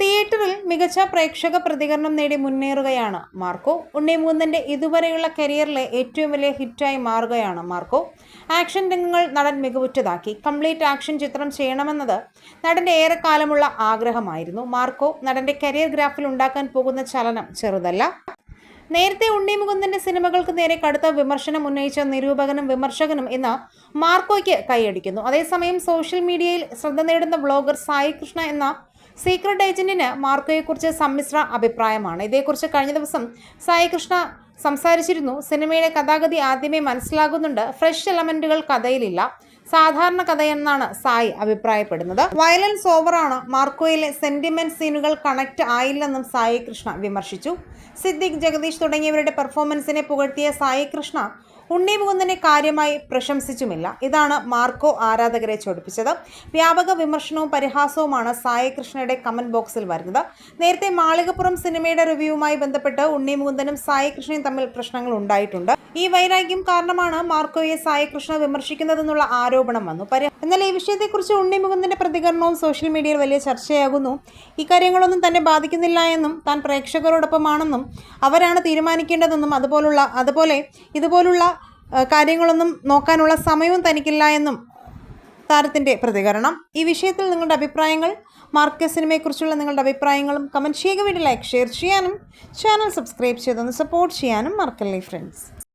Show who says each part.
Speaker 1: തിയേറ്ററിൽ മികച്ച പ്രേക്ഷക പ്രതികരണം നേടി മുന്നേറുകയാണ് മാർക്കോ. ഉണ്ണിമൂന്നന്റെ ഇതുവരെയുള്ള കരിയറിലെ ഏറ്റവും വലിയ ഹിറ്റായി മാറുകയാണ് മാർക്കോ. ആക്ഷൻ രംഗങ്ങൾ നടൻ മികവുറ്റതാക്കി. കംപ്ലീറ്റ് ആക്ഷൻ ചിത്രം ചെയ്യണമെന്നത് നടന്റെ ഏറെക്കാലമുള്ള ആഗ്രഹമായിരുന്നു. മാർക്കോ നടന്റെ കരിയർ ഗ്രാഫിൽ ഉണ്ടാക്കാൻ പോകുന്ന ചലനം ചെറുതല്ല. നേരത്തെ ഉണ്ണി മുകുന്ദന്റെ സിനിമകൾക്ക് നേരെ കടുത്ത വിമർശനം ഉന്നയിച്ച നിരൂപകനും വിമർശകനും ഇന്ന് മാർക്കോയ്ക്ക് കൈയടിക്കുന്നു. അതേസമയം സോഷ്യൽ മീഡിയയിൽ ശ്രദ്ധ നേടുന്ന വ്ളോഗർ സായി കൃഷ്ണ എന്ന സീക്രട്ട് ഏജന്റിന് മാർക്കോയെക്കുറിച്ച് സമ്മിശ്ര അഭിപ്രായമാണ്. ഇതേക്കുറിച്ച് കഴിഞ്ഞ ദിവസം സായി കൃഷ്ണ സംസാരിച്ചിരുന്നു. സിനിമയുടെ കഥാഗതി ആദ്യമേ മനസ്സിലാകുന്നുണ്ട്. ഫ്രഷ് എലമെന്റുകൾ കഥയിലില്ല. സാധാരണ കഥയെന്നാണ് സായി അഭിപ്രായപ്പെടുന്നത്. വയലൻസ് ഓവറാണ് മാർക്കോയിലെ സെന്റിമെന്റ് സീനുകൾ കണക്ട് ആയില്ലെന്നും സായി കൃഷ്ണ വിമർശിച്ചു. സിദ്ദിഖ് ജഗദീഷ് തുടങ്ങിയവരുടെ പെർഫോമൻസിനെ പുകഴ്ത്തിയ സായി കൃഷ്ണ ഉണ്ണി മുകുന്ദനെ കാര്യമായി പ്രശംസിച്ചുമില്ല. ഇതാണ് മാർക്കോ ആരാധകരെ ചൊടിപ്പിച്ചത്. വ്യാപക വിമർശനവും പരിഹാസവുമാണ് സായി കൃഷ്ണയുടെ കമന്റ് ബോക്സിൽ വരുന്നത്. നേരത്തെ മാളികപ്പുറം സിനിമയുടെ റിവ്യൂവുമായി ബന്ധപ്പെട്ട് ഉണ്ണി മുകുന്ദനും സായി കൃഷ്ണയും തമ്മിൽ പ്രശ്നങ്ങൾ ഉണ്ടായിട്ടുണ്ട്. ഈ വൈരാഗ്യം കാരണമാണ് മാർക്കോയെ സായകൃഷ്ണ വിമർശിക്കുന്നതെന്നുള്ള ആരോപണം വന്നു. എന്നാൽ ഈ വിഷയത്തെക്കുറിച്ച് ഉണ്ണി മുകുന്ദന്റെ പ്രതികരണവും സോഷ്യൽ മീഡിയയിൽ വലിയ ചർച്ചയാകുന്നു. ഇക്കാര്യങ്ങളൊന്നും തന്നെ ബാധിക്കുന്നില്ല എന്നും താൻ പ്രേക്ഷകരോടൊപ്പമാണെന്നും അവരാണ് തീരുമാനിക്കേണ്ടതെന്നും അതുപോലുള്ള അതുപോലെ ഇതുപോലുള്ള കാര്യങ്ങളൊന്നും നോക്കാനുള്ള സമയവും തനിക്കില്ല എന്നും താരത്തിന്റെ പ്രതികരണം. ഈ വിഷയത്തിൽ നിങ്ങളുടെ അഭിപ്രായങ്ങൾ മാർക്ക സിനിമയെക്കുറിച്ചുള്ള നിങ്ങളുടെ അഭിപ്രായങ്ങളും കമന്റ് ചെയ്യുക. വീഡിയോ ലൈക്ക് ഷെയർ ചെയ്യാനും ചാനൽ സബ്സ്ക്രൈബ് ചെയ്തൊന്ന് സപ്പോർട്ട് ചെയ്യാനും മറക്കല്ലേ ഫ്രണ്ട്സ്